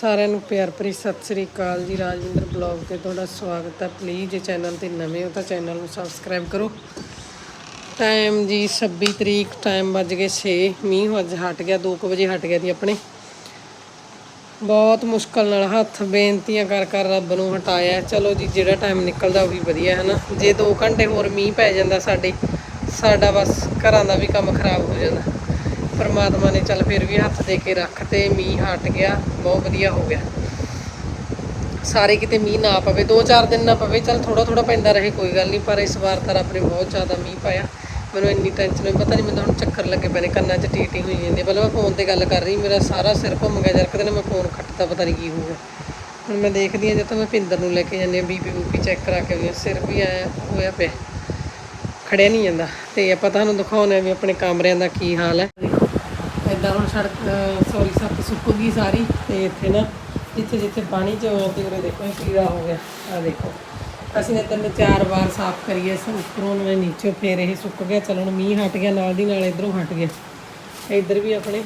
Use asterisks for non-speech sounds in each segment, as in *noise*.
ਸਾਰਿਆਂ ਨੂੰ ਪਿਆਰ ਭਰੀ ਸਤਿ ਸ੍ਰੀ ਅਕਾਲ ਜੀ, ਰਾਜਵਿੰਦਰ ਬਲੌਗ ਤੇ ਤੁਹਾਡਾ ਸਵਾਗਤ ਹੈ। ਪਲੀਜ਼ ਜੇ ਚੈਨਲ ਤੇ ਨਵੇਂ ਹੋ ਤਾਂ ਚੈਨਲ ਨੂੰ ਸਬਸਕ੍ਰਾਈਬ ਕਰੋ। ਟਾਈਮ ਜੀ 26 ਤਰੀਕ ਟਾਈਮ ਵੱਜ ਗਏ 6 ਮੀਂਹ ਅੱਜ ਹਟ ਗਿਆ 2 ਵਜੇ ਹਟ ਗਿਆ ਦੀ ਆਪਣੇ। ਬਹੁਤ ਮੁਸ਼ਕਲ ਨਾਲ ਹੱਥ ਬੇਨਤੀਆਂ ਕਰ ਕਰ ਰੱਬ ਨੂੰ ਹਟਾਇਆ। ਚਲੋ ਜੀ, ਜਿਹੜਾ ਟਾਈਮ ਨਿਕਲਦਾ ਉਹ ਵੀ ਵਧੀਆ ਹੈ ਨਾ ਜੇ 2 ਘੰਟੇ ਹੋਰ ਮੀਂਹ ਪੈ ਜਾਂਦਾ ਸਾਡੇ, ਸਾਡਾ ਬਸ ਘਰਾਂ ਦਾ ਵੀ ਕੰਮ ਖਰਾਬ ਹੋ ਜਾਂਦਾ। ਪਰਮਾਤਮਾ ਨੇ ਚੱਲ ਫਿਰ ਵੀ ਹੱਥ ਦੇ ਕੇ ਰੱਖ ਤੇ ਮੀਂਹ ਹਟ ਗਿਆ, ਬਹੁਤ ਵਧੀਆ ਹੋ ਗਿਆ। ਸਾਰੇ ਕਿਤੇ ਮੀਂਹ ਨਾ ਪਵੇ 2-4 ਦਿਨ ਨਾ ਪਵੇ, ਚੱਲ ਥੋੜਾ ਥੋੜਾ ਪੈਂਦਾ ਰਹੇ, ਕੋਈ ਗੱਲ ਨਹੀਂ, ਪਰ ਇਸ ਵਾਰ ਤਾਂ ਰੱਬ ਨੇ ਬਹੁਤ ਜ਼ਿਆਦਾ ਮੀਂਹ ਪਾਇਆ। ਮੈਨੂੰ ਇੰਨੀ ਟੈਨਸ਼ਨ ਹੋਈ, ਪਤਾ ਨਹੀਂ ਮੈਨੂੰ ਹੁਣ ਚੱਕਰ ਲੱਗੇ ਪਏ ਨੇ, ਕੰਨਾਂ 'ਚ ਟੀਟੀ ਹੋਈ ਜਾਂਦੀ ਪਹਿਲਾਂ ਮੈਂ ਫੋਨ ਤੇ ਗੱਲ ਕਰ ਰਹੀ, ਮੇਰਾ ਸਾਰਾ ਸਿਰ ਘੁੰਮ ਗਿਆ ਜਰਕਦੇ ਨੇ ਮੈਂ ਫੋਨ ਖੱਟਦਾ, ਪਤਾ ਨਹੀਂ ਕੀ ਹੋ ਗਿਆ। ਹੁਣ ਮੈਂ ਦੇਖਦੀ ਹਾਂ ਜਦੋਂ ਮੈਂ ਪਿੰਦਰ ਨੂੰ ਲੈ ਕੇ ਜਾਂਦੀ ਹਾਂ ਬੀਪੀ ਬੂਪੀ ਚੈੱਕ ਕਰਾ ਕੇ ਆਉਂਦੀ ਸਿਰ ਵੀ ਆਇਆ ਹੋਇਆ ਪਿਆ, ਖੜਿਆ ਨਹੀਂ ਜਾਂਦਾ। ਤੇ ਆਪਾਂ ਤੁਹਾਨੂੰ ਦਿਖਾਉਂਦੇ ਹਾਂ ਵੀ ਆਪਣੇ ਕਮਰਿਆਂ ਦਾ ਕੀ ਹਾਲ ਹੈ। ਸੜਕ ਸੌਰੀ ਸੱਤ ਸੁੱਕ ਗਈ ਸਾਰੀ ਤੇ ਇੱਥੇ ਨਾ, ਜਿੱਥੇ ਜਿੱਥੇ ਪਾਣੀ ਚ ਤੇ ਉਰੇ ਦੇਖੋ, ਇਹ ਕੀੜਾ ਹੋ ਗਿਆ ਆ ਦੇਖੋ। ਅਸੀਂ ਨੇ ਤਿੰਨ ਚਾਰ ਵਾਰ ਸਾਫ਼ ਕਰੀਏ ਸੋ ਉੱਪਰੋਂ ਨੇ ਨੀਚੇ ਫੇਰ ਇਹ ਸੁੱਕ ਗਿਆ ਚਲਣ ਮੀਂਹ ਹਟ ਗਿਆ, ਨਾਲ ਦੀ ਨਾਲ ਇਧਰੋਂ ਹਟ ਗਿਆ। ਇੱਧਰ ਵੀ ਆਪਣੇ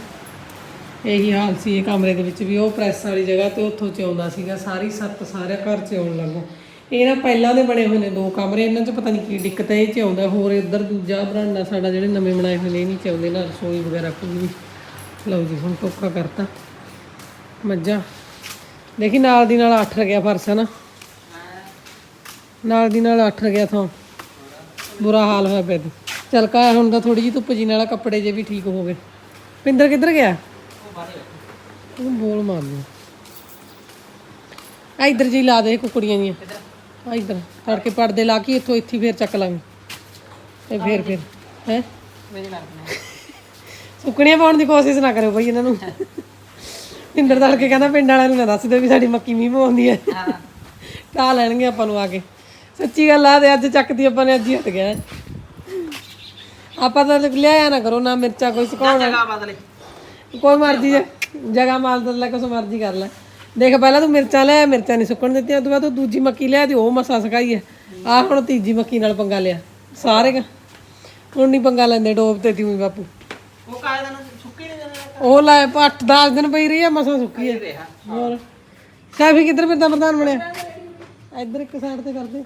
ਇਹੀ ਹਾਲ ਸੀ, ਇਹ ਕਮਰੇ ਦੇ ਵਿੱਚ ਵੀ ਉਹ ਪ੍ਰੈਸ ਵਾਲੀ ਜਗ੍ਹਾ ਤੇ ਉੱਥੋਂ ਚ ਆਉਂਦਾ ਸੀਗਾ, ਸਾਰੀ ਸੱਤ ਸਾਰੇ ਘਰ ਚ ਆਉਣ ਲੱਗੋ ਇਹ ਨਾ ਪਹਿਲਾਂ ਦੇ ਬਣੇ ਹੋਏ ਨੇ ਦੋ ਕਮਰੇ, ਇਹਨਾਂ ਚ ਪਤਾ ਨਹੀਂ ਕੀ ਦਿੱਕਤ ਹੈ, ਇਹ ਚ ਆਉਂਦਾ, ਹੋਰ ਇੱਧਰ ਦੂਜਾ ਬਰਾਂਡਾ ਸਾਡਾ ਜਿਹੜੇ ਨਵੇਂ ਬਣਾਏ ਹੋਏ ਨੇ, ਇਹ ਨਹੀਂ ਚ ਆਉਂਦੇ ਨਾ ਰਸੋਈ ਵਗੈਰਾ ਕੋਈ ਵੀ। ਲਓ ਜੀ, ਹੁਣ ਟੋਕਾ ਕਰਤਾ। ਮੱਝਾਂ। ਦੇਖੀ, ਨਾਲ ਦੀ ਨਾਲ ਅੱਠ ਗਿਆ ਫਰਸ਼ ਹੈ ਨਾਲ ਦੀ ਨਾਲ ਅੱਠ ਗਿਆ ਥਾਂ। ਬੁਰਾ ਹਾਲ ਹੋਇਆ ਪਿਆ ਤੇ। ਕਾ ਹੁਣ ਤਾਂ ਥੋੜੀ ਜਿਹੀ ਧੁੱਪ ਜੀ ਨਾਲ ਕੱਪੜੇ ਜੇ ਵੀ ਠੀਕ ਹੋ ਗਏ। ਪਿੰਦਰ ਕਿੱਧਰ ਗਿਆ? ਉਹ ਬੋਲ ਮਾਰਦੀ ਆ ਇੱਧਰ ਜੀ ਲਾ ਦੇ ਕੁਕੜੀਆਂ ਦੀਆਂ ਆ ਇੱਧਰ, ਤੜਕੇ ਪਰਦੇ ਲਾ ਕੇ ਇੱਥੋਂ ਇੱਥੇ ਫੇਰ ਚੱਕ ਲਾਂਗੇ। ਤੇ ਫੇਰ ਫੇਰ। ਹੈ? ਸੁੱਕਣੀਆਂ ਪਾਉਣ ਦੀ ਕੋਸ਼ਿਸ਼ ਨਾ ਕਰਿਓ ਬਈ ਇਹਨਾਂ ਨੂੰ। ਪਿੰਦਰ ਤੜ ਕੇ ਕਹਿੰਦਾ ਪਿੰਡ ਵਾਲਿਆਂ ਨੂੰ ਨਾ ਦੱਸ ਦਿਓ ਵੀ ਸਾਡੀ ਮੱਕੀ ਮੀਂਹ ਪਵਾਉਂਦੀ ਹੈ। ਢਾ ਲੈਣਗੇ ਆਪਾਂ ਨੂੰ ਆ ਕੇ। ਸੱਚੀ ਗੱਲ ਆ ਤੇ ਅੱਜ ਚੱਕਦੀ ਆਪਾਂ ਨੇ ਅੱਜ ਹੀ ਹਟ ਗਿਆ। ਆਪਾਂ ਤਾਂ ਲਿਆਇਆ ਨਾ ਕਰੋ ਨਾ ਮਿਰਚਾਂ ਕੋਈ ਸੁਕਾਉਣਾ। ਜਗਾ ਬਦਲੇ ਕੋਈ ਮਰਜ਼ੀ ਹੈ ਜਗ੍ਹਾ ਮਾਲ ਬਦਲ ਲੈ ਕੁਛ ਮਰਜ਼ੀ ਕਰ ਲੈ। ਦੇਖ ਪਹਿਲਾਂ ਤੂੰ ਮਿਰਚਾਂ ਲੈ ਮਿਰਚਾਂ ਨਹੀਂ ਸੁੱਕਣ ਦਿੱਤੀਆਂ ਉਦੋਂ ਬਾਅਦ ਤੂੰ ਦੂਜੀ ਮੱਕੀ ਲਿਆ ਤੇ ਉਹ ਮਸਾ ਸਕਾਈ ਹੈ। ਆ ਹੁਣ ਤੀਜੀ ਮੱਕੀ ਨਾਲ ਪੰਗਾ ਲਿਆ ਸਾਰੇ ਹੁਣ ਨਹੀਂ ਪੰਗਾ ਲੈਂਦੇ ਡੋਬ ਤੇ ਤੀ ਬਾਪੂ ਉਹ ਕਾਲੇ ਦਿਨ ਸੁੱਕੀ ਨਹੀਂ ਦਿੰਦੇ ਉਹ ਲੈ 8-10 ਦਿਨ ਪਈ ਰਹੀ ਆ ਮਸਾ ਸੁੱਕੀ ਰਿਹਾ ਹੋਰ? ਕਾਫੀ ਕਿੱਧਰ ਫਿਰਦਾ ਪ੍ਰਧਾਨ ਬਣਿਆ? ਇੱਧਰ ਇੱਕ ਸਾਈਡ ਤੇ ਕਰਦੇ।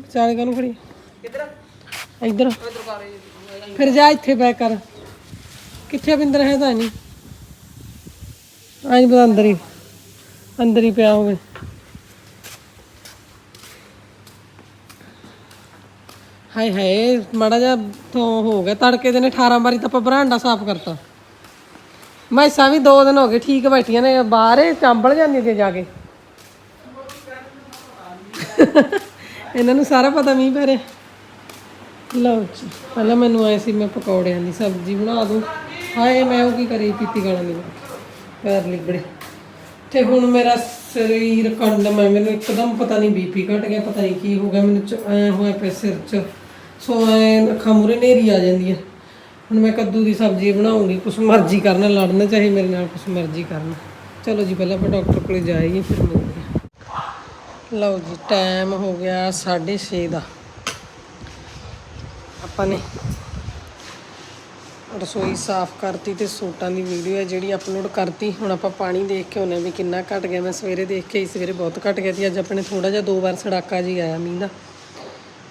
ਵਿਚਾਲੇ ਕਾਨੂੰ ਖੜੀ? ਕਿੱਧਰ? ਇੱਧਰ। ਫਿਰ ਜਾ ਇੱਥੇ ਬੈਕ ਕਰ। ਕਿੱਥੇ ਬਿੰਦਰ ਹੈ ਤਾਂ ਨਹੀਂ। ਆਈ ਬਸ ਅੰਦਰ ਹੀ। ਅੰਦਰ ਹੀ ਪਿਆ ਹੋਵੇ। ਹਾਏ ਹਾਏ ਮਾੜਾ ਜਿਹਾ ਤੋਂ ਹੋ ਗਿਆ। ਤੜਕੇ ਦੇ ਨੇ 18 ਵਾਰੀ ਤਾਂ ਆਪਾਂ ਬਰਾਂਡਾ ਸਾਫ਼ ਕਰਤਾ। ਮੈਸਾਂ ਵੀ ਦੋ ਦਿਨ ਹੋ ਗਏ, ਠੀਕ ਬੈਠੀਆਂ ਨੇ, ਬਾਹਰ ਇਹ ਚਾਂਬਲ ਜਾਂਦੀਆਂ ਤੇ ਜਾ ਕੇ। ਇਹਨਾਂ ਨੂੰ ਸਾਰਾ ਪਤਾ ਮੀਂਹ ਪੈ ਰਿਹਾ। ਲਓ ਜੀ, ਪਹਿਲਾਂ ਮੈਨੂੰ ਆਏ ਸੀ ਮੈਂ ਪਕੌੜਿਆਂ ਦੀ ਸਬਜ਼ੀ ਬਣਾ ਦੂੰ। ਹਾਏ, ਮੈਂ ਉਹ ਕੀ ਕਰੀ, ਪੀਤੀ ਗਾਲਾਂ ਦੀ ਪੈਰ ਲਿਬੜੇ। ਤੇ ਹੁਣ ਮੇਰਾ ਸਰੀਰ ਕੰਡ, ਮੈਂ, ਮੈਨੂੰ ਇੱਕਦਮ ਪਤਾ ਨਹੀਂ ਬੀਪੀ ਘਟ ਗਿਆ, ਪਤਾ ਨਹੀਂ ਕੀ ਹੋ ਗਿਆ, ਮੈਨੂੰ ਚ- ਹੋਇਆ ਪਿਆ ਸਿਰ 'ਚ। ਸੋ ਐਂ ਅੱਖਾਂ ਮੂਰੇ ਨੇਰੀ ਆ ਜਾਂਦੀ ਹੈ ਹੁਣ ਮੈਂ ਕੱਦੂ ਦੀ ਸਬਜ਼ੀ ਬਣਾਉਂਗੀ, ਕੁਛ ਮਰਜ਼ੀ ਕਰਨਾ, ਲੜਨਾ ਚਾਹੇ ਮੇਰੇ ਨਾਲ ਕੁਛ ਮਰਜ਼ੀ ਕਰਨਾ। ਚਲੋ ਜੀ, ਪਹਿਲਾਂ ਆਪਾਂ ਡਾਕਟਰ ਕੋਲੇ ਜਾਈਏ, ਫਿਰ ਮਿਲਦੇ ਹਾਂ। ਲਓ ਜੀ ਟਾਈਮ ਹੋ ਗਿਆ 6:30 ਦਾ। ਆਪਾਂ ਨੇ ਰਸੋਈ ਸਾਫ਼ ਕਰਤੀ ਤੇ ਸੂਟਾਂ ਦੀ ਵੀਡੀਓ ਹੈ ਜਿਹੜੀ ਅਪਲੋਡ ਕਰਤੀ। ਹੁਣ ਆਪਾਂ ਪਾਣੀ ਦੇਖ ਕੇ ਆਉਂਦੇ ਹਾਂ ਵੀ ਕਿੰਨਾ ਘਟ ਗਿਆ। ਮੈਂ ਸਵੇਰੇ ਦੇਖ ਕੇ ਆਈ, ਸਵੇਰੇ ਬਹੁਤ ਘਟ ਗਿਆ ਸੀ। ਅੱਜ ਆਪਣੇ ਥੋੜਾ ਜਿਹਾ ਦੋ ਵਾਰ ਸੜਾਕਾ ਜੀ ਆਇਆ ਮੀਂਹ ਦਾ।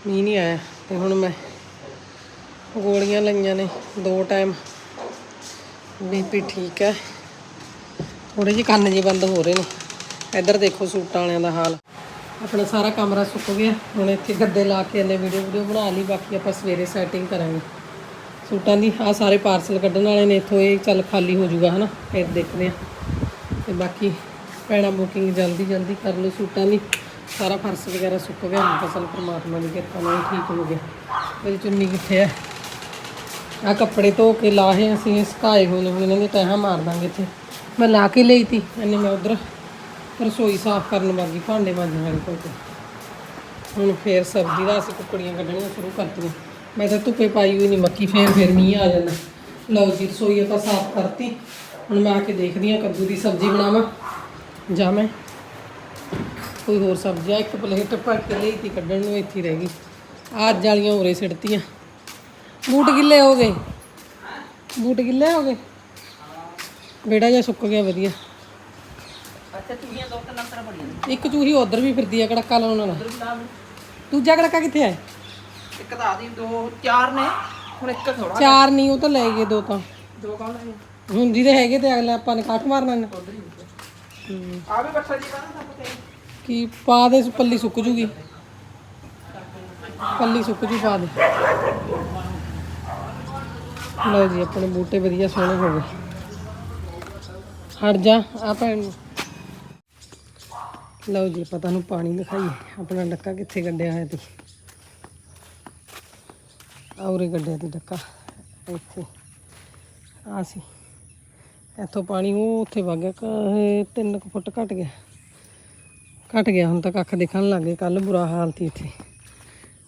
ਮੀਂਹ ਨਹੀਂ ਆਇਆ ਤੇ ਹੁਣ ਮੈਂ ਗੋਲੀਆਂ ਲਈਆਂ ਨੇ, ਦੋ ਟਾਈਮ ਬੀਪੀ ਠੀਕ ਹੈ। ਥੋੜੇ ਜਿਹੇ ਕੰਨ ਜੀ ਬੰਦ ਹੋ ਰਹੇ ਨੇ। ਇੱਧਰ ਦੇਖੋ ਸੂਟਾਂ ਵਾਲਿਆਂ ਦਾ ਹਾਲ। ਆਪਣਾ ਸਾਰਾ ਕਮਰਾ ਸੁੱਕ ਗਿਆ। ਹੁਣ ਇੱਥੇ ਗੱਦੇ ਲਾ ਕੇ ਇਹਨੇ ਵੀਡੀਓ ਵੀਡੀਓ ਬਣਾ ਲਈ, ਬਾਕੀ ਆਪਾਂ ਸਵੇਰੇ ਸੈਟਿੰਗ ਕਰਾਂਗੇ। ਸੂਟਾਂ ਦੀ ਆ ਸਾਰੇ ਪਾਰਸਲ ਕੱਢਣ ਵਾਲੇ ਨੇ, ਇੱਥੋਂ ਇਹ ਚੱਲ ਖਾਲੀ ਹੋ ਜਾਊਗਾ, ਹਨਾ? ਫਿਰ ਦੇਖਦੇ ਆ ਤੇ ਬਾਕੀ ਪੈਣਾ ਬੁਕਿੰਗ ਜਲਦੀ ਜਲਦੀ ਕਰ ਲਓ ਸੂਟਾਂ ਦੀ। ਸਾਰਾ ਫਰਸ਼ ਵਗੈਰਾ ਸੁੱਕ ਗਿਆ, ਹੁਣ ਫਸਲ ਪਰਮਾਤਮਾ ਦੀ ਕਿਰਪਾ ਨਾਲ ਠੀਕ ਹੋ ਗਿਆ। ਮੇਰੀ ਚੁੰਨੀ ਕਿੱਥੇ ਹੈ? ਆ ਕੱਪੜੇ ਧੋ ਕੇ ਲਾਹੇ ਅਸੀਂ ਸੁਕਾਏ ਹੋਏ ਨੇ ਹੁਣ ਇਹਨਾਂ ਦੇ ਤਹਾਂ ਮਾਰ ਦਾਂਗੇ ਇੱਥੇ। ਮੈਂ ਲਾ ਕੇ ਲਈ ਤੀ, ਇਹਨੇ ਮੈਂ ਉਧਰ ਰਸੋਈ ਸਾਫ਼ ਕਰਨ ਵਾਲੀ, ਭਾਂਡੇ ਮਾਂਜਣ ਵਾਲੀ ਕੋਈ ਤੇ ਹੁਣ ਫੇਰ ਸਬਜ਼ੀ ਦਾ ਅਸੀਂ ਕੁੱਕੜੀਆਂ ਕੱਢਣੀਆਂ ਸ਼ੁਰੂ ਕਰਤੀਆਂ। ਮੈਂ ਤਾਂ ਧੁੱਪੇ ਪਾਈ ਹੋਈ ਨਹੀਂ, ਮੱਕੀ ਫੇਰ ਫੇਰ ਮੀਂਹ ਆ ਜਾਂਦਾ। ਲਓ ਜੀ, ਰਸੋਈ ਆਪਾਂ ਸਾਫ਼ ਕਰਤੀ। ਹੁਣ ਮੈਂ ਆ ਕੇ ਦੇਖਦੀ ਹਾਂ ਕੱਦੂ ਦੀ ਸਬਜ਼ੀ ਬਣਾਵਾਂ। ਜਾਂ ਮੈਂ ਕੋਈ ਹੋਰ ਸਬਜ਼ੀ ਆ, ਇੱਕ ਪਲੇਟ ਭਰ ਕੇ ਲਈ ਤੀ, ਕੱਢਣ ਨੂੰ ਇੱਥੇ ਰਹਿ ਗਈ। ਆਹ ਅੱਜ ਵਾਲੀਆਂ ਉਰੇ ਸਿੱਟਤੀਆਂ। ਬੂਟ ਗਿੱਲੇ ਹੋ ਗਏ। ਬੂਟ ਗਿੱਲੇ ਹੋ ਗਏ। ਬੇੜਾ ਜਿਹਾ ਸੁੱਕ ਗਿਆ ਵਧੀਆ। ਅੱਛਾ ਚੂਹੀਆਂ ਦੋ ਤਿੰਨ ਅੰਤਰ ਬੜੀਆਂ ਨੇ। ਇੱਕ ਚੂਹੀ ਉਧਰ ਵੀ ਫਿਰਦੀ ਆ ਕੜਕਾ ਲਾਉਣ ਵਾਲਾ। ਲਾ। ਦੂਜਾ ਕੜਕਾ ਕਿੱਥੇ ਹੈ ਇੱਕ ਤਾਂ ਆਦੀ ਦੋ ਚਾਰ ਨੇ। ਹੁਣ ਇੱਕ ਥੋੜਾ ਚਾਰ ਨਹੀਂ ਉਹ ਤਾਂ ਲੈ ਗਏ ਦੋ ਤਾਂ। ਦੋ ਕੌਣ ਨੇ ਹੁਣ ਜਿਹਦੇ ਹੈਗੇ ਤੇ ਅਗਲੇ ਆਪਾਂ ਨੇ ਕੱਟ ਮਾਰਨਾ ਨੇ। ਉਧਰ ਹੀ ਆ। ਵੀ ਬੱਠਾ ਜੀ ਬਾਣਾ ਸਭ ਤੇ। ਕੀ ਪਾ ਦੇ ਪੱਲੀ ਸੁੱਕ ਜੂਗੀ। ਪੱਲੀ ਸੁੱਕ ਜੂ ਪਾ ਦੇ। ਲਓ ਜੀ, ਆਪਣੇ ਬੂਟੇ ਵਧੀਆ ਸੋਹਣੇ ਹੋ ਗਏ। ਹਟ ਜਾ, ਆ ਭੈਣ ਨੂੰ। ਲਓ ਜੀ ਪਤਾ ਨੂੰ ਪਾਣੀ ਦਿਖਾਈਏ। ਆਪਣਾ ਡੱਕਾ ਕਿੱਥੇ ਗੱਡਿਆ ਹੋਇਆ ਸੀ ਔਰੇ ਗੱਡਿਆ ਸੀ ਡੱਕਾ। ਇੱਥੇ। ਆ ਸੀ। ਇੱਥੋਂ ਪਾਣੀ, ਉਹ ਉੱਥੇ ਵਗ ਗਿਆ। ਕ- ਤਿੰਨ ਕੁ ਫੁੱਟ ਘਟ ਗਿਆ। ਘਟ ਗਿਆ, ਹੁਣ ਤਾਂ ਕੱਖ ਦਿਖਣ ਲੱਗ ਗਏ। ਕੱਲ ਬੁਰਾ ਹਾਲ ਸੀ ਇੱਥੇ।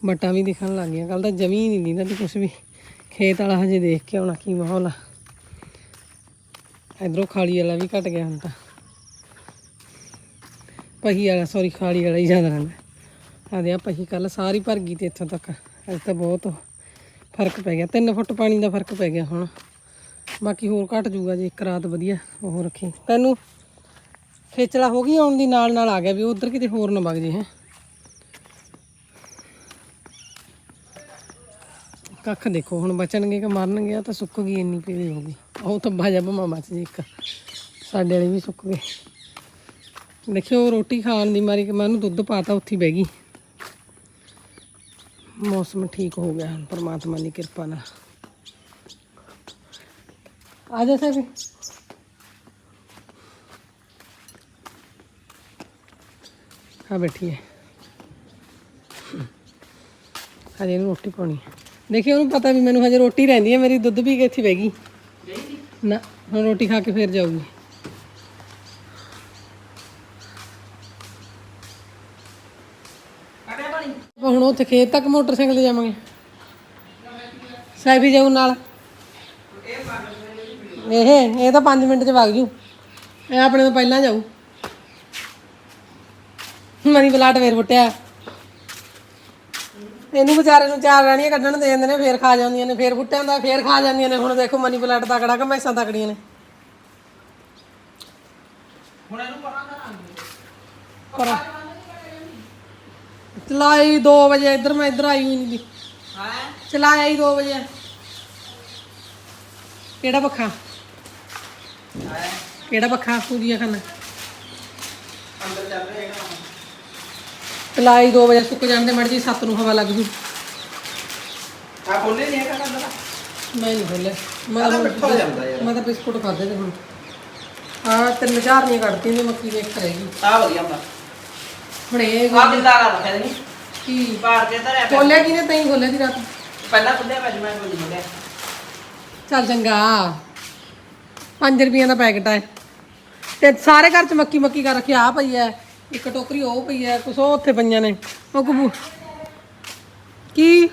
ਬਟਾਂ ਵੀ ਦਿਖਣ ਲੱਗ ਗਈਆਂ। ਕੱਲ ਤਾਂ ਜਮੀ ਨਹੀਂ ਦਿੰਦਾ ਤੇ ਕੁਝ ਵੀ। ਖੇਤ ਵਾਲਾ ਹਜੇ ਦੇਖ ਕੇ ਆਉਣਾ ਕੀ ਮਾਹੌਲ ਆ। ਇਧਰੋਂ ਖਾਲੀ ਵਾਲਾ ਵੀ ਘਟ ਗਿਆ ਹੁਣ ਤਾਂ। ਪਹੀ ਵਾਲਾ ਸੌਰੀ ਖਾਲੀ ਵਾਲਾ ਹੀ ਜ਼ਿਆਦਾ ਰਹਿੰਦਾ। ਆਦੇ ਆ ਪਹੀ ਕੱਲ ਸਾਰੀ ਭਰ ਗਈ ਤੇ ਇੱਥੋਂ ਤੱਕ। ਅੱਜ ਤਾਂ ਬਹੁਤ ਫ਼ਰਕ ਪੈ ਗਿਆ। 3 ਫੁੱਟ ਪਾਣੀ ਦਾ ਫ਼ਰਕ ਪੈ ਗਿਆ ਹੁਣ। ਬਾਕੀ ਹੋਰ ਘਟ ਜੂਗਾ ਜੇ ਇੱਕ ਰਾਤ ਵਧੀਆ ਉਹ ਰੱਖੀ। ਤੈਨੂੰ ਖੇਚਲਾ ਹੋ ਗਈ ਆਉਣ ਦੀ? ਨਾਲ ਨਾਲ ਆ ਗਿਆ ਵੀ ਉਧਰ ਕਿਤੇ ਹੋਰ ਨਾ ਵਗ ਜੇ, ਹੈ। ਕੱਖ ਦੇਖੋ, ਹੁਣ ਬਚਣਗੇ ਕਿ ਮਰਨਗੇ ਆ ਤਾਂ ਸੁੱਕ ਗਈ ਇੰਨੀ ਪੀਲੀ ਹੋ ਗਈ। ਉਹ ਤਾਂ ਬਾਜਾ ਬਮਾ ਮੱਚ ਜੀ ਇੱਕ। ਸਾਡੇ ਵਾਲੇ ਵੀ ਸੁੱਕ ਗਏ। ਦੇਖਿਓ, ਰੋਟੀ ਖਾਣ ਦੀ ਮਾਰੀ ਕਿ ਮੈਂ ਉਹਨੂੰ ਦੁੱਧ ਪਾਤਾ, ਉੱਥੇ ਬਹਿ ਗਈ। ਮੌਸਮ ਠੀਕ ਹੋ ਗਿਆ ਹੁਣ ਪਰਮਾਤਮਾ ਦੀ ਕਿਰਪਾ ਨਾਲ। ਆ ਜਾ ਸਾਹਿਬ। ਆ ਬੈਠੀ ਹੈ। ਹਜੇ ਇਹਨੂੰ ਰੋਟੀ ਪਾਉਣੀ ਹੈ। ਦੇਖੀ ਉਹਨੂੰ ਪਤਾ ਵੀ ਮੈਨੂੰ ਹਜੇ ਰੋਟੀ ਰਹਿੰਦੀ ਹੈ, ਮੇਰੀ ਦੁੱਧ ਪੀ ਕੇ ਇੱਥੇ ਬਹਿ ਗਈ। ਨਾ, ਹੁਣ ਰੋਟੀ ਖਾ ਕੇ ਫੇਰ ਜਾਊਗੀ। ਆਪਾਂ ਹੁਣ ਉੱਥੇ ਖੇਤ ਤੱਕ ਮੋਟਰਸਾਈਕਲ ਤੇ ਜਾਵਾਂਗੇ। ਸਾਈਫੀ ਜਾਊ ਨਾਲ। ਇਹ ਇਹ ਤਾਂ 5 ਮਿੰਟ ਚ ਵਗ ਜੂ। ਇਹ ਆਪਣੇ ਤੋਂ ਪਹਿਲਾਂ ਜਾਊ। ਮਨੀ ਪਲਾਟ ਵੇਰ ਫੁੱਟਿਆ ਇਹਨੂੰ ਵਿਚਾਰੇ ਨੂੰ ਚਾਰ ਰਾਣੀਆਂ ਕੱਢਣ ਦੇ ਜਾਂਦੇ ਨੇ ਫੇਰ ਖਾ ਜਾਂਦੀਆਂ ਨੇ ਫੇਰ ਫੁੱਟਿਆ ਹੁੰਦਾ ਫੇਰ ਖਾ ਜਾਂਦੀਆਂ ਨੇ। ਹੁਣ ਦੇਖੋ ਮਨੀ ਪਲਾਟ ਤਕੜਾ ਕਿ ਮੈਸਾਂ ਤਕੜੀਆਂ ਨੇ। ਹੁਣ ਇਹਨੂੰ ਪਰਾਂ ਕਰਾਂਗੇ। ਪਰ। ਚਲਾਈ 2 ਵਜੇ ਇੱਧਰ ਮੈਂ ਇੱਧਰ ਆਈ ਹੋਈ ਨਹੀਂ ਦੀ ਹਾਂ? ਚਲਾਇਆ ਹੀ 2 ਵਜੇ। ਕਿਹੜਾ ਪੱਖਾ? ਕਿਹੜਾ ਪੱਖਾ? ਪੂਰੀਆ ਖਾਨਾ। ਅੰਦਰ ਚੱਲ ਰਿਹਾ ਹੈਗਾ ਚਲਾਈ 2 ਵਜੇ ਸੁੱਕ ਜਾਂਦੇ ਮੜ ਜੀ 7 ਨੂੰ ਹਵਾ ਲੱਗ ਜੂ। ਆ ਬੋਲੇ ਨਹੀਂ ਹੈਗਾ ਅੰਦਰ? ਮੈਂ ਨਹੀਂ ਬੋਲੇ ਮੈਂ ਤਾਂ ਤਾਂ ਮਿੱਠਾ ਹੋ ਜਾਂਦਾ ਯਾਰ। ਮੈਂ ਤਾਂ ਬਿਸਕੁਟ ਖਾਦੇ ਤੇ ਹੁਣ। ਆ ਤਿੰਨ ਚਾਰ ਨਹੀਂ ਕੱਢਤੀਆਂ ਨੇ ਮੱਕੀ ਦੇ ਇੱਕ ਰਹੇਗੀ ਆ ਵਧੀਆ ਹੁੰਦਾ। ਹੁਣ ਇਹ ਆ ਬਿੰਦਾ ਲਾ ਰੱਖਿਆ ਨਹੀਂ ਕੀ? ਬਾਹਰ ਕੇ ਧਰਿਆ ਪਿਆ। ਖੋਲਿਆ ਕਿਨੇ ਤੈਂ ਖੋਲਿਆ ਦੀ ਰਾਤ। ਪਹਿਲਾਂ ਖੁੱਲਿਆ ਵਜ ਮੈਂ ਨਹੀਂ ਖੁੱਲਿਆ ਚੱਲ ਚੰਗਾ। 5 ਰੁਪਈਆਂ ਦਾ ਪੈਕਟ ਹੈ ਤੇ ਸਾਰੇ ਘਰ ਚ ਮੱਕੀ ਮੱਕੀ ਕਰ ਰੱਖਿਆ ਆ ਪਈ ਐ। ਇੱਕ ਟੋਕਰੀ ਉਹ ਪਈ ਐ ਕੁਛ ਉਹ ਉੱਥੇ ਪਈਆਂ ਨੇ। ਉਹ ਕਬੂ ਕੀ?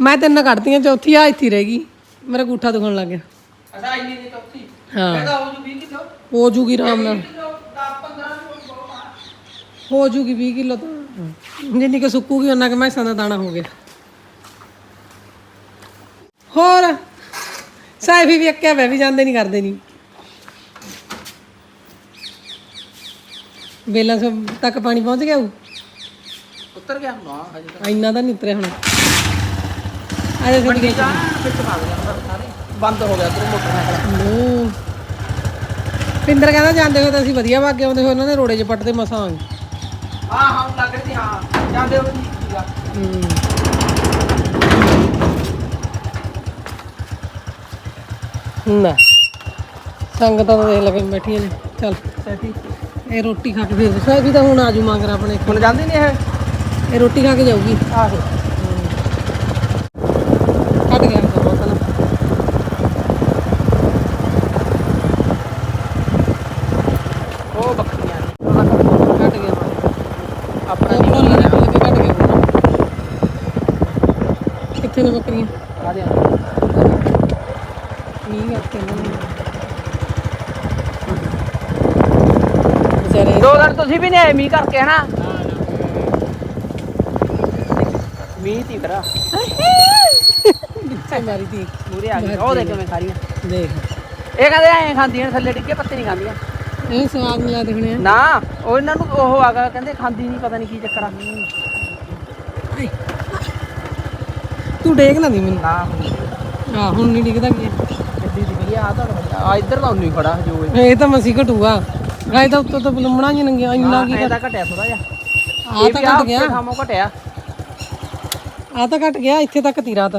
ਮੈਂ ਤਿੰਨ ਕੱਢਤੀਆਂ ਚੌਥੀ ਆ ਇੱਥੇ ਰਹਿ ਗਈ। ਮੇਰਾ ਗੂਠਾ ਦੁਖਣ ਲੱਗ ਗਿਆ। ਅਸਾਂ ਇੰਨੀ ਹਾਂ। ਕਹਿੰਦਾ ਉਹ ਜੋ 20 ਕਿਲੋ। ਹੋ ਜੂਗੀ ਆਰਾਮ ਨਾਲ। ਕਿਲੋ 10 15 ਕਿਲੋ ਬਹੁਤ ਆ। ਹੋ ਜੂਗੀ 20 ਕਿਲੋ ਤਾਂ। ਜਿੰਨੀ ਕਿ ਸੁੱਕੂਗੀ ਉਹਨਾਂ ਕਿ ਮੈਸਾਂ ਦਾ ਦਾਣਾ ਹੋ ਗਿਆ। ਹੋਰ? ਸਾਈਫੀ ਵੀ ਅੱਕਿਆ ਵੇ ਵੀ ਜਾਂਦੇ ਨਹੀਂ ਕਰਦੇ ਨਹੀਂ ਬੇਲਾਂ ਸਭ ਤੱਕ ਪਾਣੀ ਪਹੁੰਚ ਗਿਆ ਉਹ ਉੱਤਰ ਗਿਆ ਨਾ ਹਜੇ ਤਾਂ। ਇੰਨਾ ਤਾਂ ਨਹੀਂ ਉਤਰਿਆ ਹੁਣ। ਆਜਾ ਫਿਰ ਮੰਡੀ ਦਾ ਵਿੱਚ ਪਾ ਗਿਆ ਸਾਰੇ। ਬੰਦ ਹੋ ਗਿਆ ਤੇਰੇ ਮੋਟਰਸਾਈਕਲ। ਨੂੰ ਪਿੰਦਰ ਕਹਿੰਦਾ ਜਾਂਦੇ ਹੋਏ ਤਾਂ ਅਸੀਂ ਵਧੀਆ ਵਾਗੇ ਆਉਂਦੇ ਹੋਏ ਉਹਨਾਂ ਦੇ ਰੋੜੇ 'ਚ ਪੱਟਦੇ ਮਸਾਂ। ਆ ਗਏ ਹਾਂ ਹਾਂ ਲੱਗ ਰਹੀ ਸੀ ਹਾਂ। ਜਾਂਦੇ ਹੋ ਠੀਕ ਸੀਗਾ ਹੂੰ। ਨਾ। ਸੰਗਤਾਂ ਤਾਂ ਦੇਖ ਲਗੇ ਬੈਠੀਆਂ ਨੇ। ਚੱਲ। ਸੈਟੀ। ਇਹ ਰੋਟੀ ਖਾ ਕੇ ਫਿਰ ਸਾਹਿਬ ਵੀ ਤਾਂ ਹੁਣ ਆਜੂ ਮੰਗਰ ਆਪਣੇ। ਹੁਣ ਜਾਂਦੇ ਨਹੀਂ ਇਹ? ਇਹ ਰੋਟੀ ਖਾ ਕੇ ਜਾਊਗੀ। ਆਹੋ। ਕੱਟ ਗਿਆ ਤਾਂ ਉਹ ਬੱਕਰੀਆਂ ਨੇ। ਕੱਟ ਗਿਆ ਆਪਣਾ ਨਹੀਂ ਲੱਗੇ ਲੱਗੇ ਕੱਟ ਗਿਆ ਕਿੱਥੇ ਨੇ ਬੱਕਰੀਆਂ? ਆ ਇਹਨਾਂ ਨੂੰ ਵਿਚਾਰੇ ਦੋ ਦਿਨ ਤੁਸੀਂ ਵੀ ਨਹੀਂ ਆਏ ਮੀਂਹ ਕਰਕੇ ਹਨਾ? ਮੀਂਹ ਤੀ ਕਰਾ ਵਿੱਚੇ ਮਾਰੀ ਤੀ। ਮੂਰੇ ਆ ਗਈ। ਉਹ ਦੇਖ ਕਿਵੇਂ ਖਾ ਰਹੀਆਂ ਦੇਖ। ਇਹ ਕਹਿੰਦੇ ਐਂ ਖਾਂਦੀਆਂ ਨੇ ਥੱਲੇ ਡਿੱਗੇ ਪੱਤੇ ਨਹੀਂ ਖਾਂਦੀਆਂ। ਇਹ ਸਵਾਦ ਨਹੀਂ ਆ ਨਾ ਉਹ ਇਹਨਾਂ ਨੂੰ ਉਹ ਆ ਗਿਆ ਕਹਿੰਦੇ ਖਾਂਦੀ ਨਹੀਂ ਪਤਾ ਨਹੀਂ ਕੀ ਚੱਕਰ ਆ। ਤੂੰ ਡੇਕ ਨਾ ਦੀ ਮੈਨੂੰ। ਨਾ ਆ ਹੁਣ ਨਹੀਂ ਡਿੱਗਦਾ ਕੀ? ਗੱਡੀ ਦੀ ਆ ਤਾਂ ਆ ਇੱਧਰ ਤਾਂ ਉਨੀ ਖੜਾ ਜੋ ਇਹ। ਇਹ ਤਾਂ ਮਸੀ ਘਟੂਗਾ ਗਾਇ ਤਾਂ ਉੱਤੋਂ ਤਾਂ ਬਲਮਣਾ ਨਹੀਂ ਨੰਗੀਆਂ ਇੰਨਾ ਕੀ ਇਹਦਾ ਘਟਿਆ ਥੋੜਾ ਜਿਹਾ। ਆ ਤਾਂ ਘਟ ਗਿਆ। ਥਾਮੋਂ ਘਟਿਆ। ਆ ਤਾਂ ਘਟ ਗਿਆ ਇੱਥੇ ਤੱਕ ਤੀ। ਰਾਤ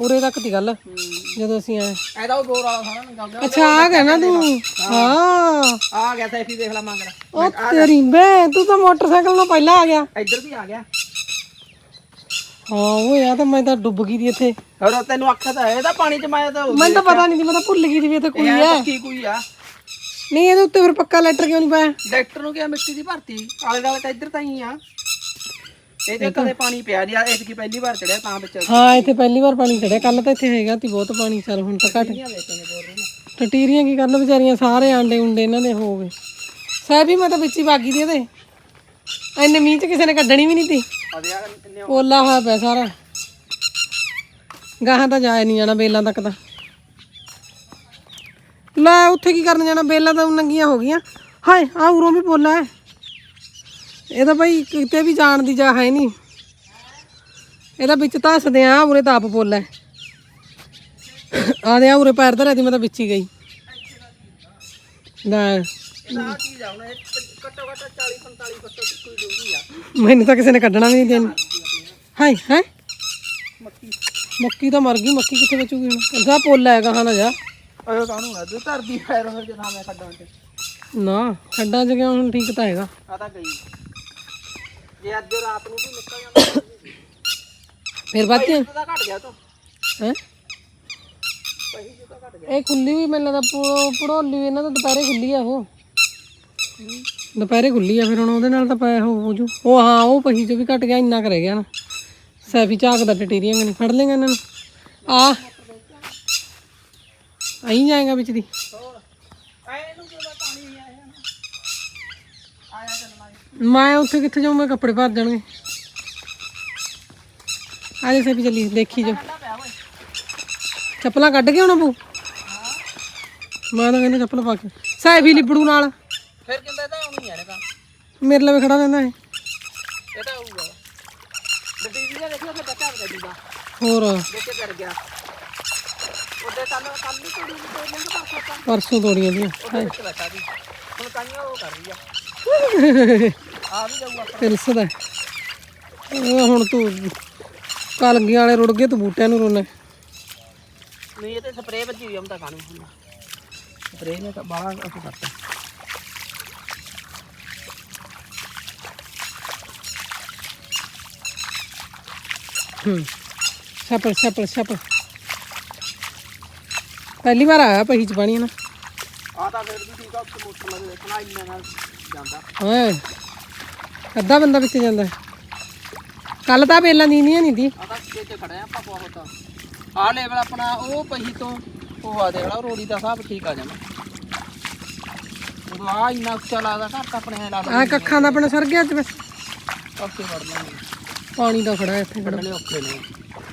ਉਰੇ ਤੱਕ ਤੀ ਗੱਲ। ਜਦੋਂ ਅਸੀਂ ਆਏ। ਇਹਦਾ ਉਹ ਗੋਰ ਵਾਲਾ ਸਾਰਾ ਨਿਕਲਦਾ ਅੱਛਾ ਆ ਗਿਆ ਨਾ ਤੂੰ? ਹਾਂ। ਆ ਗਿਆ ਸੈਫੀ ਦੇਖ ਲੈ ਮੰਗਣਾ ਉਹ ਤੇਰੀ ਬੇ ਤੂੰ ਤਾਂ ਮੋਟਰਸਾਈਕਲ ਨਾਲ ਪਹਿਲਾਂ ਆ ਗਿਆ। ਇੱਧਰ ਵੀ ਆ ਗਿਆ। ਹਾਂ ਉਹ ਯਾ ਤਾਂ ਮੈਂ ਤਾਂ ਡੁੱਬ ਗਈ ਦੀ ਇੱਥੇ। ਹੋਰ ਤੈਨੂੰ ਆਖਿਆ ਤਾਂ ਹੈ, ਇਹਦਾ ਪਾਣੀ ਚ ਮਾਇਆ ਤਾਂ ਮੈਨੂੰ ਤਾਂ ਪਤਾ ਨਹੀਂ ਸੀ ਮੈਂ ਤਾਂ ਭੁੱਲ ਗਈ ਦੀ ਵੀ ਇੱਥੇ ਕੋਈ ਹੈ। ਪੱਕੀ ਕੋਈ ਆ। ਨਹੀਂ ਇਹਦੇ ਉੱਤੇ ਫਿਰ ਪੱਕਾ ਲੈਟਰ ਕਿਉਂ ਨਹੀਂ ਪਾਇਆ? ਡਾਕਟਰ ਨੂੰ ਕਿਹਾ ਮਿੱਟੀ ਦੀ ਭਰਤੀ। ਆਲੇ ਦਾਲੇ ਤਾਂ ਇੱਧਰ ਤਾਂ ਹੀ ਆ। ਇਹ ਤੇ ਕਦੇ ਪਾਣੀ ਪਿਆ ਨਹੀਂ ਐਤਕੀ ਪਹਿਲੀ ਵਾਰ ਚੜਿਆ ਤਾਂ ਵਿੱਚ ਹਾਂ ਇੱਥੇ ਪਹਿਲੀ ਵਾਰ ਪਾਣੀ ਚੜਿਆ। ਕੱਲ ਤਾਂ ਇੱਥੇ ਹੈਗਾ ਤੀ ਬਹੁਤ ਪਾਣੀ ਚੱਲ ਹੁਣ ਤਾਂ ਘਟ। ਟਟੀਰੀਆਂ ਕੀ ਕਰਨ ਵਿਚਾਰੀਆਂ ਸਾਰੇ ਆਂਡੇ ਉਂਡੇ ਇਹਨਾਂ ਦੇ ਹੋ ਗਏ। ਸਾਹਿਬ ਵੀ ਮੈਂ ਤਾਂ ਵਿੱਚ ਹੀ ਬਾਗੀ ਦੀ ਇਹਦੇ ਐਨੇ ਮੀਂਹ ਚ ਕਿਸੇ ਨੇ ਕੱਢਣੀ ਵੀ ਨਹੀਂ ਤੀ। ਆ ਆ ਪੋਲਾ ਹੋਇਆ ਪਿਆ ਸਾਰਾ। ਗਾਹਾਂ ਤਾਂ ਜਾਇਆ ਨਹੀਂ ਜਾਣਾ ਬੇਲਾਂ ਤੱਕ ਤਾਂ। ਲੈ ਉੱਥੇ ਕੀ ਕਰਨ ਜਾਣਾ? ਬੇਲਾਂ ਤਾਂ ਨੰਗੀਆਂ ਹੋ ਗਈਆਂ। ਹਾਏ ਆ ਉਰੋਂ ਵੀ ਪੋਲਾ ਹੈ। ਇਹ ਤਾਂ ਭਾਈ ਕਿਤੇ ਵੀ ਜਾਣ ਦੀ ਜਾ ਹੈ ਨਹੀਂ। ਇਹਦਾ ਵਿੱਚ ਧੱਸਦੇ ਆ, ਉਰੇ ਤਾਂ ਆਪ ਪੋਲਾ ਹੈ। ਆ ਆ ਉਰੇ ਪੈਰ ਧਰਿਆ ਦੀ ਮੈਂ ਤਾਂ ਵਿੱਚ ਹੀ ਗਈ। ਲੈ। ਮੈਨੂੰ ਤਾਂ ਕਿਸੇ ਨੇ ਕੱਢਣਾ ਵੀ ਨਹੀਂ ਦੇਣੀ। ਹਾਏ, ਹੈ? ਮੱਕੀ ਤਾਂ ਮਰ ਗਈ, ਮੱਕੀ ਕਿੱਥੇ ਬਚੂਗੀ ਹੁਣ? ਅਗਾ ਪੋਲਾ ਹੈਗਾ ਹਾਂ ਨਾ ਜਾ। ਓਏ ਕਾਹਨੂੰ ਆ ਤੂੰ ਧਰਦੀ ਫੈਰ ਹੋ ਜੇ ਥਾਂ ਮੈਂ ਖੱਡਾਂ ਚ। ਨਾ ਖੱਡਾਂ ਚ ਗਿਆ ਹੁਣ ਠੀਕ ਤਾਂ ਹੈਗਾ। ਆ ਤਾਂ ਗਈ। ਜੇ ਅੱਜ ਰਾਤ ਨੂੰ ਵੀ ਨਿਕਲ ਜਾਂਦਾ ਫਿਰ ਚ ਤਾਂ ਘਟ ਗਿਆ ਤੂੰ। ਹੈ? ਪਹੀ ਜੋ ਤਾਂ ਘਟ ਇਹ ਖੁੱਲੀ ਵੀ ਮੈਨੂੰ ਲੱਗਦਾ ਪੜੋਲੀ ਵੀ ਇਹਨਾਂ ਦਾ ਦੁਪਹਿਰੇ ਖੁੱਲੀ ਆ ਉਹ। ਦੁਪਹਿਰੇ ਖੁੱਲੀ ਆ ਫਿਰ ਹੁਣ ਉਹਦੇ ਨਾਲ ਤਾਂ ਪੈ ਹੋ ਜੂ। ਉਹ ਹਾਂ ਉਹ ਪਹੀ ਚ ਵੀ ਘਟ ਗਿਆ ਇੰਨਾ ਕਰ ਗਿਆ ਨਾ। ਸੈਫੀ ਝਾਕ ਦਾ ਟਟੀਰੀਆਂ ਨਹੀਂ ਫੜ ਲੇਗਾ ਇਹਨਾਂ ਨੂੰ। ਆ। ਆਈ ਜਾਏਗਾ ਵਿੱਚ ਦੀ। ਮੈਂ ਉੱਥੇ ਕਿੱਥੇ ਜਾਊਂ ਮੈਂ ਕੱਪੜੇ ਭਰ ਜਾਣਗੇ ਆ ਜਾ ਸੈਫੀ ਚੱਲੀ ਦੇਖੀ ਜੋ। ਚੱਪਲਾਂ ਕੱਢ ਕੇ ਆਉਣਾ ਪਊ ਮੈਂ ਤਾਂ ਕਹਿੰਦਾ ਚੱਪਲ ਪਾ ਕੇ। ਸੈਫੀ ਲਿਬੜੂ ਨਾਲ। ਫਿਰ ਕਹਿੰਦਾ ਤਾਂ ਆਉਣੀ ਆ ਇਹਦਾ ਮੇਰੇ ਲਵੇ ਖੜਾ ਰਹਿੰਦਾ ਹੈ ਇਹ ਤਾਂ ਆਊਗਾ। ਗੱਡੀ ਦੀ ਦੇਖਿਆ ਫਿਰ ਬੱਚਾ ਦਾ ਹੋਰ। ਦੇਖੇ ਕਰ ਗਿਆ। ਕੱਲ ਕੱਲ ਕੁੜੀ ਨੂੰ ਪਰਸੋਂ ਤੋੜੀਆਂ ਦੀਆਂ ਉਹਦੇ ਵਿੱਚ ਬੈਠਾ ਦੀ ਹੁਣ ਕਾਈਆਂ ਉਹ ਕਰ ਰਹੀ ਆ। *laughs* ਆ ਵੀ ਜਾਊਗਾ ਤਿਲਸਦਾ ਉਹ ਹੁਣ ਤੂੰ ਕਲਗੀਆਂ ਵਾਲੇ ਰੁੜ ਗਏ ਤੂੰ ਬੂਟਿਆਂ ਨੂੰ ਰੋਣਾ। ਨਹੀਂ ਇਹ ਤੇ ਸਪਰੇਅ ਵੱਜੀ ਹੋਈ ਆ, ਹੁਣ ਤਾਂ ਕਾਣੂ ਹੁੰਦਾ ਸਪਰੇਅ ਨੇ ਤਾਂ ਬਾਹਲਾ ਉਹ ਕਰਤਾ। ਹੂੰ। ਛਾਪੜ ਛਾਪੜ ਛਾਪੜ। ਪਹਿਲੀ ਵਾਰ ਆਇਆ ਪਹੀ ਚ ਪਾਣੀ ਨਾ। ਆ ਤਾਂ ਫਿਰ ਵੀ ਠੀਕ ਆ ਉੱਥੇ ਮੋਟਰ ਲੱਗੇ ਦੇਖਣਾ ਇੰਨੇ ਨਾਲ ਜਾਂਦਾ। ਓਏ ਅੱਧਾ ਬੰਦਾ ਵਿੱਚ ਜਾਂਦਾ। ਕੱਲ ਤਾਂ ਬੇਲਾਂ ਦੀ ਨਹੀਂ ਨਹੀਂ ਦੀ। ਆ ਤਾਂ ਇੱਥੇ ਖੜੇ ਆ ਆਪਾਂ ਬਹੁਤ। ਆ ਲੈਵਲ ਆਪਣਾ ਉਹ ਪਹੀ ਤੋਂ ਉਹ ਆ ਦੇਖ ਲਾ ਰੋੜੀ ਦਾ ਹਿਸਾਬ ਠੀਕ ਆ ਜਾਣਾ। ਉਦੋਂ ਆ ਇੰਨਾ ਉੱਚਾ ਲੱਗਦਾ ਘਰ ਤਾਂ ਆਪਣੇ ਐ ਲੱਗਦਾ ਆ ਕੱਖਾਂ ਦਾ ਆਪਣਾ ਸਰ ਗਿਆ ਅੱਜ ਬਸ। ਵੜਨਾ। ਨਹੀਂ ਪਾਣੀ ਦਾ ਖੜਾ ਇੱਥੇ ਖੜਾ। ਕੱਢਣੇ ਔਖੇ ਨੇ।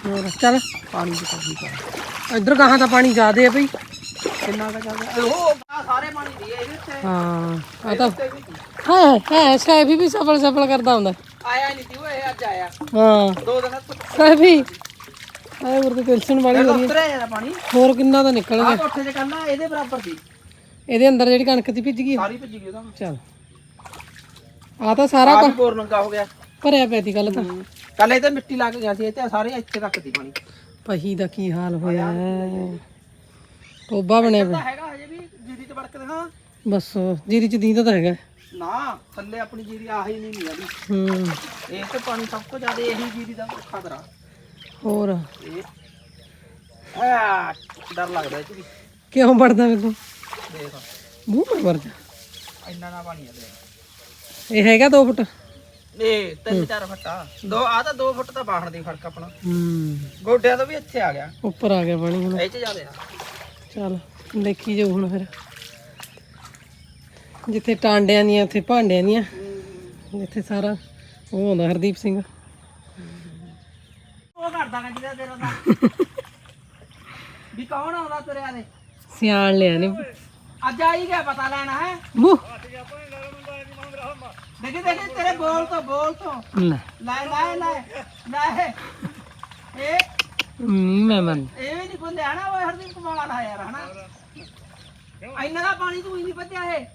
ਹੋਰ ਚੱਲ। ਪਾਣੀ ਦੀ ਤਾਂ ਠੀਕ ਆ। ਇੱਧਰ ਗਾਹਾਂ ਦਾ ਪਾਣੀ ਜ਼ਿਆਦੇ ਆ ਭਈ ਕਿੰਨਾ ਦਾ ਚੱਲਦਾ ਉਹ ਸਾਰੇ ਪਾਣੀ ਦੀ ਇਹਦੇ ਉੱਤੇ ਹਾਂ ਆ ਤਾਂ ਸੀ। ਹਾਂ ਹੈ ਸੈਫੀ ਵੀ ਸਫਲ ਸਫਲ ਕਰਦਾ ਹੁੰਦਾ। ਆਇਆ ਨਹੀਂ ਤੀ ਓਏ ਅੱਜ ਆਇਆ। ਹਾਂ। ਦੋ ਦਿਨ ਸੈਫੀ ਆਏ ਉਰ ਤੇ ਟੈਨਸ਼ਨ ਵਾਲੀ ਹੋ ਰਹੀ ਹੈ ਉਤਰਿਆ ਜਾਂਦਾ ਪਾਣੀ। ਹੋਰ ਕਿੰਨਾ ਤਾਂ ਨਿਕਲ ਆ ਗਿਆ ਕੋਠੇ ਤੇ ਕੱਲਾ ਇਹਦੇ ਬਰਾਬਰ ਸੀ। ਇਹਦੇ ਅੰਦਰ ਜਿਹੜੀ ਕਣਕ ਦੀ ਭਿੱਜ ਗਈ ਸਾਰੀ ਭੱਜੀ ਗਈ ਉਹਦਾ। ਚੱਲ। ਆ ਤਾਂ ਸਾਰਾ ਬੋਰ ਨੰਗਾ ਹੋ ਗਿਆ। ਭਰਿਆ ਪਿਆ ਦੀ ਗੱਲ ਤਾਂ। ਕੱਲ ਇਹ ਤੇ ਮਿੱਟੀ ਲੱਗ ਗਿਆ ਸੀ ਇਹ ਤੇ ਸਾਰੇ ਇੱਥੇ ਤੱਕ ਦੀ ਪਾਣੀ। ਪਹੀ ਦਾ ਕੀ ਹਾਲ ਹੋਇਆ? ਹੈ। ਟੋਬਾ ਬਣਿਆ ਪਿਆ ਹੈਗਾ ਹਜੇ ਵੀ ਜੀਰੀ ਚ ਵੜ ਕੇ ਦਿਖਾ। ਬਸ ਜੀਰੀ ਚ ਦੀਂਦਾ ਤਾਂ ਹੈਗਾ। ਨਾ ਥੱਲੇ ਆਪਣੀ ਜੀਰੀ ਆਹੀ ਨਹੀਂ ਨਹੀਂ ਆਦੀ ਹੂੰ। ਇਹ ਤੇ ਪਾਣੀ ਸਭ ਤੋਂ ਜ਼ਿਆਦਾ ਇਹੀ ਜੀਰੀ ਦਾ ਖਤਰਾ ਹੋਰ? ਇਹ ਆ ਡਰ ਲੱਗਦਾ ਇਹ ਚ ਵੀ। ਕਿਉਂ ਵੜਦਾ ਮੈਨੂੰ ਦੇਖ। ਮੂੰਹ ਵੜ ਜਾ। ਇੰਨਾ ਨਾ ਪਾਣੀ ਆ ਦੇ ਇਹ ਹੈਗਾ 2 ਫੁੱਟ? ਇਹ ਤਿੰਨ ਚਾਰ ਫੱਟਾ। ਦੋ ਆ ਤਾਂ 2 ਫੁੱਟ ਤਾਂ ਬਾਹਰ ਦੀ ਫ਼ਰਕ ਆਪਣਾ। ਹੂੰ। ਗੋਡਿਆਂ ਤੋਂ ਵੀ ਇੱਥੇ ਆ ਗਿਆ। ਉੱਪਰ ਆ ਗਿਆ ਪਾਣੀ ਹੁਣ। ਇਹ ਚ ਜ਼ਿਆਦਾ ਆ ਚੱਲ ਦੇਖੀ ਜਾਊ ਹੁਣ ਫਿਰ। ਜਿੱਥੇ ਟਾਂਡਿਆਂ ਦੀਆਂ ਉੱਥੇ ਭਾਂਡਿਆਂ ਦੀਆਂ। ਜਿੱਥੇ ਸਾਰਾ ਉਹ ਹੁੰਦਾ ਹਰਦੀਪ ਸਿੰਘ। ਉਹ ਕਰਦਾ ਜਿਹੜਾ ਤੇਰਾ ਦਾ ਵੀ ਕੌਣ ਆਉਂਦਾ ਤੁਰਿਆ ਨੇ? ਸਿਆਣ ਲਿਆ ਨੇ। ਅੱਜ ਆਈ ਗਿਆ ਪਤਾ ਲੈਣਾ ਹੈ? ਬੂ ਦੇਖੀ ਦੇਖੀ ਤੇਰੇ ਬੋਲ ਤੋਂ ਬੋਲ ਤੋਂ। ਲੈ। ਲੈ ਲੈ ਲੈ ਲੈ ਇਹ ਮੈਂ ਮੰਨ। ਇਹ ਵੀ ਨਹੀਂ ਬੰਦਿਆ ਨਾ ਉਹ ਹਰਦੀਪ ਕਮਾਲ ਆ ਯਾਰ ਹਨਾ? ਇੰਨਾ ਦਾ ਪਾਣੀ ਤੂੰ ਹੀ ਨਹੀਂ ਪੱਤਿਆ ਇਹ।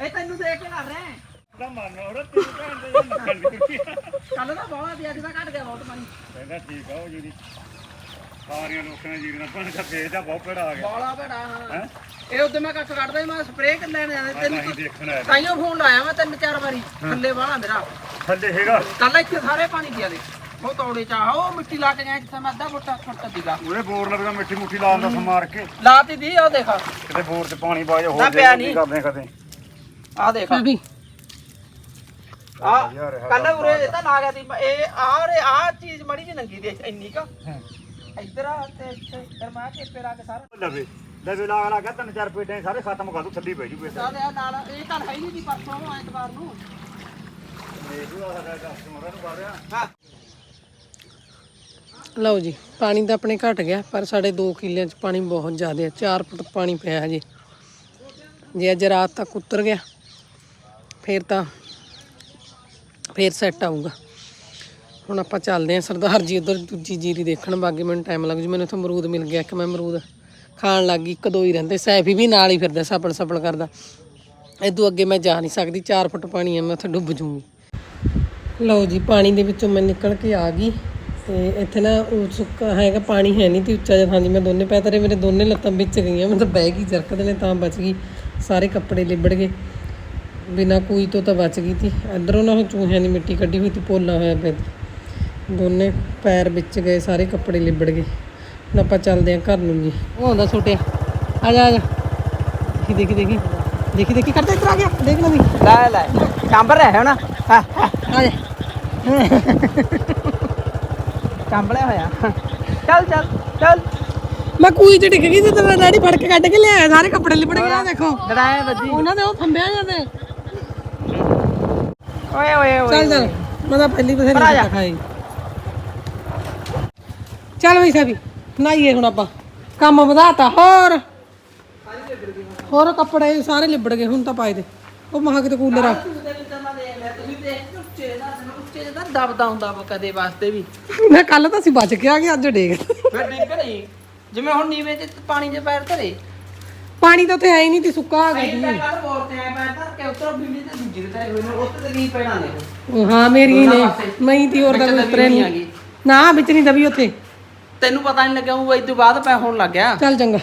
ਇਹ ਤੈਨੂੰ ਦੇਖ ਕੇ ਕਰ ਰਹੇ। ਦਾ ਮਨ ਹੋਰ ਤੇਰੀ ਭੈਣ ਦੇ ਨਿਕਲ ਗਈ ਕੱਲ ਦਾ ਬਹੁਤ ਦੀ ਅੱਜ ਦਾ ਘਟ ਗਿਆ ਬਹੁਤ ਪਾਣੀ। ਕਹਿੰਦਾ ਠੀਕ ਆ ਉਹ ਜਿਹੜੀ ਸਾਰੀਆਂ ਲੋਕਾਂ ਨੇ ਜੀਰਨਾ ਪਾਣੀ ਦਾ ਵੇਚ ਦਾ ਬਹੁਤ ਭੜਾ ਆ ਗਿਆ। ਬੋਲਾ ਬੜਾ ਹਾਂ। ਹੈ? ਇਹ ਉਦੋਂ ਮੈਂ ਕੱਟ ਕੱਢਦਾ ਸੀ, ਮੈਂ ਸਪਰੇਅ ਕਰ ਲੈਣ ਜਾਣਾ ਅੱਜ ਤੈਨੂੰ ਅਸੀਂ ਦੇਖਣ ਆਏ ਤਾਈਓ ਫੋਨ ਲਾਇਆ ਮੈਂ ਤਿੰਨ ਚਾਰ ਵਾਰੀ ਥੱਲੇ ਵਾਲਾ ਮੇਰਾ। ਥੱਲੇ ਹੈਗਾ। ਕੱਲ ਇੱਥੇ ਸਾਰੇ ਪਾਣੀ ਪਿਆ ਦੇ। ਉਹ ਤੌੜੇ ਚ ਆ ਉਹ ਮਿੱਟੀ ਲਾ ਕੇ ਗਿਆ ਜਿੱਥੇ ਮੈਂ ਅੱਧਾ ਫੁੱਟ ਫੁੱਟ ਦੀਗਾ ਉਹਦੇ ਬੋਰ ਲੱਗਾ ਮਿੱਟੀ ਮੁੱਠੀ ਲਾਉਣ ਦਾ ਸਮਾਰ ਕੇ। ਲਾਤੀ ਦੀ ਉਹ ਦੇਖ। ਕਿਤੇ ਬੋਰ ਤੇ ਪਾਣੀ ਪਾ ਜਾ ਨਾ ਹੋਰ ਪਿਆ ਦੇ ਨਹੀਂ। ਕਰਦੇ ਕਦੇ। ਆ ਦੇਖ। ਵੀ। ਆ ਯਾਰ ਇਹ ਕੱਲ ਉਰੇ ਇਹ ਤਾਂ ਲਾ ਗਿਆ ਸੀ ਇਹ ਆ ਰੇ ਆ ਚੀਜ਼ ਮੜੀ ਜੀ ਨੰਗੀ ਦੇ ਇੰਨੀ ਕਾ। ਇੱਧਰ ਆ ਤੇ ਇੱਥੇ ਫਿਰ ਮੈਂ ਚੇਪੇ ਲਾ ਕੇ ਸਾਰਾ ਲਵੇ ਲਵੇ ਲਾ ਲਾ ਕੇ ਤਿੰਨ ਚਾਰ ਪੇਟੇ ਸਾਰੇ ਖਤਮ ਕਰ ਦੂ ਥੱਲੀ ਪੈ ਜੂ ਪੇਟੇ ਆ ਦੇ ਨਾਲ ਇਹ ਤਾਂ ਹੈ ਹੀ ਨਹੀਂ ਪਰਸੋਂ ਨੂੰ ਐਤਵਾਰ ਨੂੰ। ਦੇਖ ਲਓ ਸਾਡਾ ਕਸਟਮਰਾਂ ਨੂੰ ਪਾ ਰਿਹਾ। ਹਾਂ। ਲਓ ਜੀ ਪਾਣੀ ਤਾਂ ਆਪਣੇ ਘਟ ਗਿਆ ਪਰ ਸਾਡੇ 2 ਕਿੱਲਿਆਂ 'ਚ ਪਾਣੀ ਬਹੁਤ ਜ਼ਿਆਦਾ ਹੈ 4 ਫੁੱਟ ਪਾਣੀ ਪਿਆ ਹਜੇ। ਜੇ ਅੱਜ ਰਾਤ ਤੱਕ ਉਤਰ ਗਿਆ ਫੇਰ ਤਾਂ ਫੇਰ ਸੈੱਟ ਆਊਗਾ। ਹੁਣ ਆਪਾਂ ਚੱਲਦੇ ਆਂ ਸਰਦਾਰ ਜੀ ਉਧਰ ਦੂਜੀ ਜੀਰੀ ਦੇਖਣ ਬਾਗੇ ਮੈਨੂੰ ਟਾਈਮ ਲੱਗ ਜੂ, ਮੈਨੂੰ ਇੱਥੇ ਅਮਰੂਦ ਮਿਲ ਗਿਆ ਕਿ ਮੈਂ ਅਮਰੂਦ ਖਾਣ ਲੱਗ ਗਈ, ਇੱਕ ਦੋ ਹੀ ਰਹਿੰਦੇ, ਸੈਫੀ ਵੀ ਨਾਲ ਹੀ ਫਿਰਦਾ ਸਪਣ ਸਪਣ ਕਰਦਾ। ਇਦੋਂ ਅੱਗੇ ਮੈਂ ਜਾ ਨਹੀਂ ਸਕਦੀ 4 ਫੁੱਟ ਪਾਣੀ ਆ, ਮੈਂ ਉੱਥੇ ਡੁੱਬ ਜੂੰਗੀ। ਲਓ ਜੀ, ਪਾਣੀ ਦੇ ਵਿੱਚੋਂ ਮੈਂ ਨਿਕਲ ਕੇ ਆ ਗਈ, ਤੇ ਇੱਥੇ ਨਾ ਉਹ ਸੁੱਕਾ ਹੈਗਾ, ਪਾਣੀ ਹੈ ਨਹੀਂ ਤੇ ਉੱਚਾ ਜਿਹਾ ਥਾਂ ਜੀ ਮੈਂ ਦੋਨੇ ਪੈ ਤਰੇ ਮੇਰੇ ਦੋਨੇ ਲੱਤਾਂ ਵਿੱਚ ਗਈਆਂ ਮੈਂ ਤਾਂ ਬਹਿ ਗਈ ਜਰਕਦੇ ਨੇ ਤਾਂ ਬਚ ਗਈ, ਸਾਰੇ ਕੱਪੜੇ ਲਿਬੜ ਗਏ। ਬਿਨਾ ਕੋਈ ਤੋਂ ਤਾਂ ਬਚ ਗਈ ਤੀ, ਇਧਰੋਂ ਨਾ ਉਹ ਚੂਹਿਆਂ ਦੀ ਮਿੱਟੀ ਕੱਢੀ ਹੋਈ ਤੀ, ਪੋਲਾ ਹੋਇਆ ਪਿਆ ਦੋਨੇ ਪੈਰ ਵਿੱਚ ਗਏ ਸਾਰੇ ਕੱਪੜੇ ਲਿਬੜ ਗਏ। ਹੁਣ ਆਪਾਂ ਚੱਲਦੇ ਆਂ ਘਰ ਨੂੰ ਜੀ। ਉਹ ਆਉਂਦਾ ਛੋਟਿਆ। ਆ ਜਾ ਆ ਜਾ। ਦੇਖੀ ਦੇਖੀ ਦੇਖੀ। ਦੇਖੀ ਦੇਖੀ ਕਰਦਾ ਇੱਧਰ ਆ ਗਿਆ। ਦੇਖ ਲੈ ਵੀ। ਲੈ ਲੈ। ਕੰਬਰ ਰਿਹਾ ਹੁਣ। ਆ ਜਾ। ਕੰਬਲਿਆ ਹੋਇਆ ਚੱਲ ਚੱਲ ਚੱਲ। ਮੈਂ ਕੂਈ ਚ ਡਿੱਗ ਗਈ ਤੇ ਤੇਰਾ ਡੈਡੀ ਫੜ ਕੇ ਕੱਢ ਕੇ ਲਿਆਇਆ। ਸਾਰੇ ਕੱਪੜੇ ਲਿਬੜ ਗਏ ਆ ਦੇਖੋ। ਲੜਾਏ ਵੱਜੀ। ਉਹਨਾਂ ਦੇ ਉਹ ਫੰਬਿਆ ਜਾਂਦੇ ਓਏ ਓਏ ਓਏ ਚੱਲ ਚੱਲ। ਮੈਂ ਤਾਂ ਪਹਿਲੀ ਬਥੇਰੀ ਖਾਈ। ਚੱਲ ਬਈ ਸਾਬੀ ਨਾਈਏ ਹੁਣ ਆਪਾਂ ਕੰਮ ਵਧਾਤਾ ਹੋਰ। ਹੋਰ ਕੱਪੜੇ ਸਾਰੇ ਲਿਬੜ ਗਏ ਹੁਣ ਤਾਂ ਪਾਏ ਦੇ। ਉਹ ਮਹਾ ਕਿਤੇ ਕੂਲਰ ਆ। ਉੱਚੇ ਦਾ ਦਬਦਾ ਹੁੰਦਾ ਵਾ ਕਦੇ ਵਾਸਤੇ ਵੀ। ਮੈਂ ਕੱਲ ਤਾਂ ਅਸੀਂ ਬਚ ਕੇ ਆ ਗਏ ਅੱਜ ਡੇਗ ਫਿਰ ਡਿੱਗ ਨਹੀਂ। ਜਿਵੇਂ ਹੁਣ ਨੀਵੇਂ ਚ ਪਾਣੀ ਚ ਪੈਰ ਧਰੇ। ਪਾਣੀ ਤਾਂ ਉੱਥੇ ਹੈ ਹੀ ਨਹੀਂ ਤੇ ਸੁੱਕਾ ਆ ਗਿਆ ਮੈਂ ਕੱਲ ਬੋਰ ਤੇ ਆਇਆ ਪੈਰ ਧਰ ਕੇ ਉੱਤੋਂ ਬਿਜਲੀ ਤੇ ਦੂਜੀ ਦੇ ਧਰੇ ਹੋਏ ਨੇ ਉੱਤੇ ਤੇ ਨਹੀਂ ਪੈਣਾ ਨੇ ਹਾਂ ਮੇਰੀ ਨੇ ਮੈਂ ਹੀ ਤੀ ਹੋਰ ਤਾਂ ਦਬੀ ਉਤਰਿਆ ਨਹੀਂ। ਨਾ। ਵਿੱਚ ਨਹੀਂ ਦਬੀ ਉੱਥੇ। ਤੈਨੂੰ ਪਤਾ ਨਹੀਂ ਲੱਗਿਆ ਉਹ ਇਸ ਤੋਂ ਬਾਅਦ ਪੈ ਹੋਣ ਲੱਗ ਗਿਆ। ਚੱਲ ਚੰਗਾ।